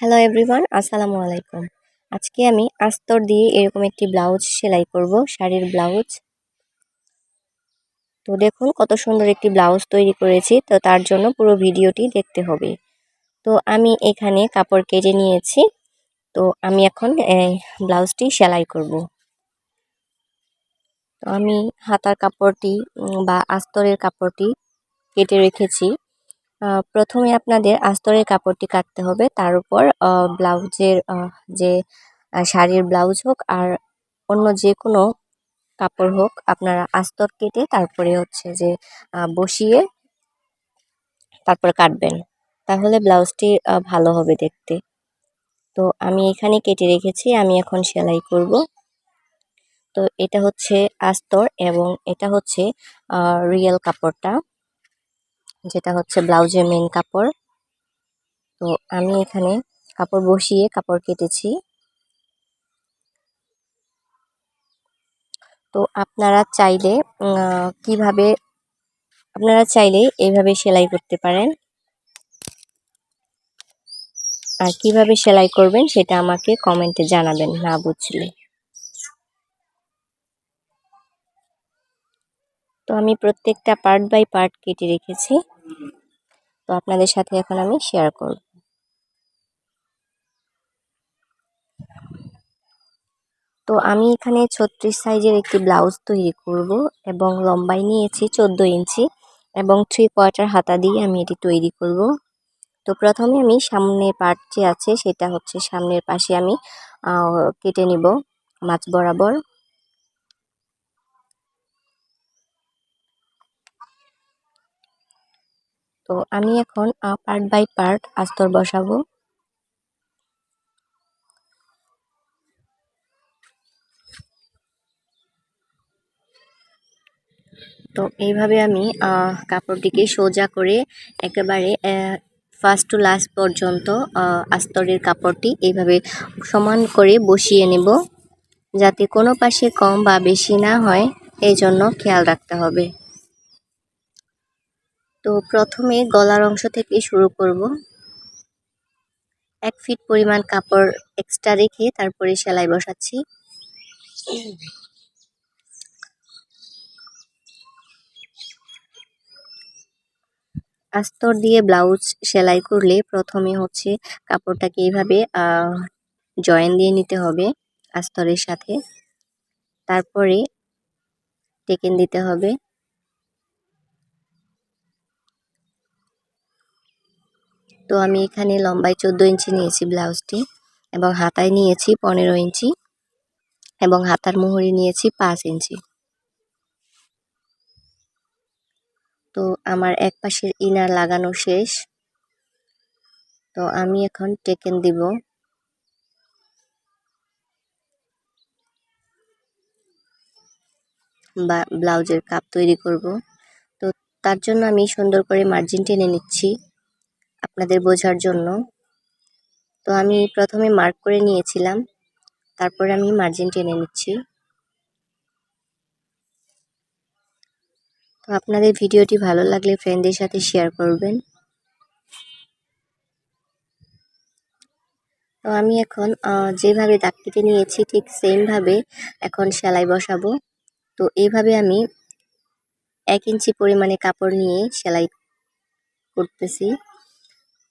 Hello everyone আসসালামু আলাইকুম আজকে আমি আস্তর দিয়ে এরকম একটি ব্লাউজ সেলাই করব, শাড়ির ব্লাউজ। তো দেখুন, কত সুন্দর একটি ব্লাউজ তৈরি করেছি। তো তার জন্য পুরো ভিডিওটি দেখতে হবে। তো আমি এখানে কাপড় কেটে নিয়েছি। তো আমি এখন ব্লাউজটি সেলাই করব। তো আমি হাতার কাপড়টি বা আস্তরের কাপড়টি কেটে রেখেছি। প্রথমে আপনাদের আস্তরের কাপড়টি কাটতে হবে। তার উপর ব্লাউজের যে শাড়ির ব্লাউজ হোক আর অন্য যে কোনো কাপড় হোক, আপনারা আস্তর কেটে তারপরে হচ্ছে যে বসিয়ে তারপরে কাটবেন। তাহলে ব্লাউজটি ভালো হবে দেখতে। তো আমি এখানে কেটে রেখেছি, আমি এখন সেলাই করব। তো এটা হচ্ছে আস্তর এবং এটা হচ্ছে রিয়েল কাপড়টা। যেটা হচ্ছে ব্লাউজের মেন কাপড়। তো আমি এখানে কাপড় বসিয়ে কাপড় কেটেছি। তো আপনারা চাইলে কীভাবে, আপনারা চাইলে এইভাবে সেলাই করতে পারেন। আর কীভাবে সেলাই করবেন সেটা আমাকে কমেন্টে জানাবেন না বুঝলে। তো আমি প্রত্যেকটা পার্ট বাই পার্ট কেটে রেখেছি। তো আপনাদের সাথে এখন আমি শেয়ার করব। তো আমি এখানে ছত্রিশ সাইজের একটি ব্লাউজ তৈরি করব এবং লম্বাই নিয়েছি চোদ্দ ইঞ্চি এবং থ্রি কোয়ার্টার হাতা দিয়ে আমি এটি তৈরি করব। তো প্রথমে আমি সামনের পার্ট যে আছে সেটা হচ্ছে সামনের পাশে আমি কেটে নিব মাছ বরাবর। তো আমি এখন পার্ট বাই পার্ট আস্তর বসাবো। তো এইভাবে আমি কাপড়টিকে সোজা করে একেবারে ফার্স্ট টু লাস্ট পর্যন্ত আস্তরের কাপড়টি এইভাবে সমান করে বসিয়ে নেব, যাতে কোনো পাশে কম বা বেশি না হয়, এই জন্য খেয়াল রাখতে হবে। তো প্রথমে গলার অংশ থেকে শুরু করব। এক ফিট পরিমাণ কাপড় এক্সট্রা রেখে তারপরে সেলাই বসাচ্ছি। আস্তর দিয়ে ব্লাউজ সেলাই করলে প্রথমে হচ্ছে কাপড়টাকে এইভাবে জয়েন দিয়ে নিতে হবে আস্তরের সাথে। তারপরে টেকেন দিতে হবে। তো আমি এখানে লম্বায় চোদ্দ ইঞ্চি নিয়েছি ব্লাউজটি এবং হাতায় নিয়েছি পনেরো ইঞ্চি এবং হাতার মুহুরি নিয়েছি পাঁচ ইঞ্চি। তো আমার এক পাশের ইনার লাগানো শেষ। তো আমি এখন টেকেন দিব। বা ব্লাউজের কাপ তৈরি করব। তো তার জন্য আমি সুন্দর করে মার্জিন টেনে নিচ্ছি। আপনাদের বোঝার জন্য। তো আমি প্রথমে মার্ক করে নিয়েছিলাম। তারপরে আমি মার্জিন টেনে নিচ্ছি। তো আপনাদের ভিডিওটি ভালো লাগলে ফ্রেন্ডদের সাথে শেয়ার করবেন। তো আমি এখন যেভাবে দাগ কেটে নিয়েছি, ঠিক সেমভাবে এখন সেলাই বসাবো। তো এইভাবে আমি এক ইঞ্চি পরিমাণে কাপড় নিয়ে সেলাই করতেছি।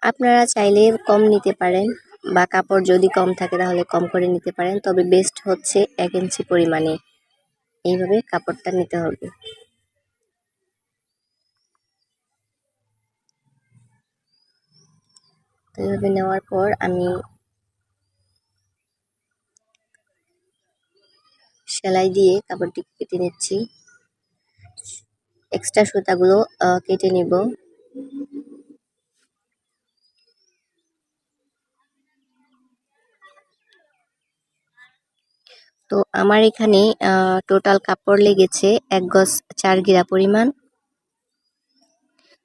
আপনারা চাইলে কম নিতে পারেন বা কাপড় যদি কম থাকে তাহলে কম করে নিতে পারেন, তবে বেস্ট হচ্ছে এক ইঞ্চি পরিমাণে। এইভাবে কাপড়টা নিতে হবে। এইভাবে নেওয়ার পর আমি সেলাই দিয়ে কাপড়টি কেটে নিচ্ছি। এক্সট্রা সুতাগুলো কেটে নিব। তো আমার এখানে টোটাল কাপড় লেগেছে এক গজ চার গিরা পরিমাণ।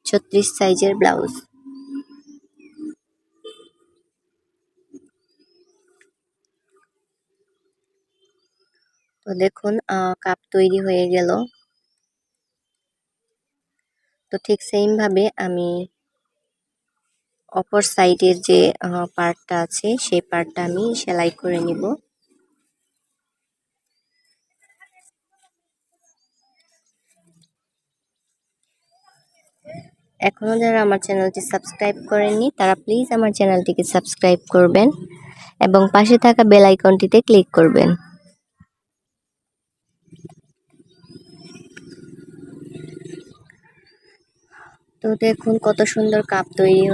ছত্রিশ সাইজের ব্লাউজ। তো দেখুন কাপ তৈরি হয়ে গেল। তো ঠিক সেমভাবে আমি অপর সাইডের যে পার্টটা আছে, সেই পার্টটা আমি সেলাই করে নিব। এখনও যারা আমার চ্যানেলটি সাবস্ক্রাইব করেননি, তারা প্লিজ আমার চ্যানেলটিকে সাবস্ক্রাইব করবেন এবং পাশে থাকা বেল আইকনটিতে ক্লিক করবেন। তো দেখুন কত সুন্দর কাপ তৈরি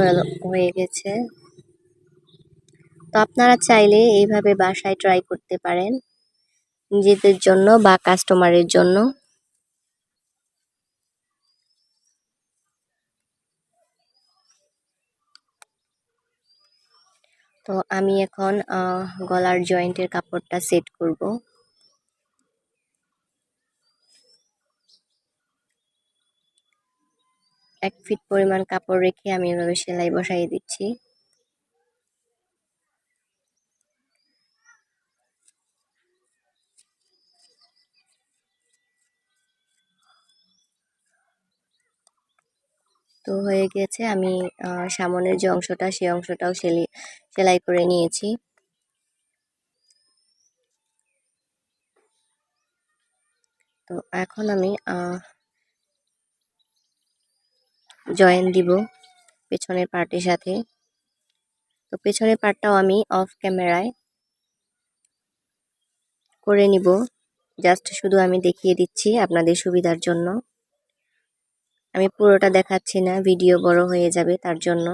হয়ে গেছে। তো আপনারা চাইলে এইভাবে বাসায় ট্রাই করতে পারেন নিজেদের জন্য বা কাস্টমারের জন্য। তো আমি এখন গলার জয়েন্টের কাপড়টা সেট করব। এক ফিট পরিমাণ কাপড় রেখে আমি এভাবে সেলাই বসাই দিচ্ছি। তো হয়ে গেছে আমি সামনের যে অংশটা সেই অংশটাও সেলাই সেলাই করে নিয়েছি। তো এখন আমি জয়েন দিব পেছনের পার্টের সাথে। তো পেছনের পার্টটাও আমি অফ ক্যামেরায় করে নিব। জাস্ট শুধু আমি দেখিয়ে দিচ্ছি আপনাদের সুবিধার জন্য। আমি পুরোটা দেখাচ্ছি না ভিডিও বড় হয়ে যাবে তার জন্য।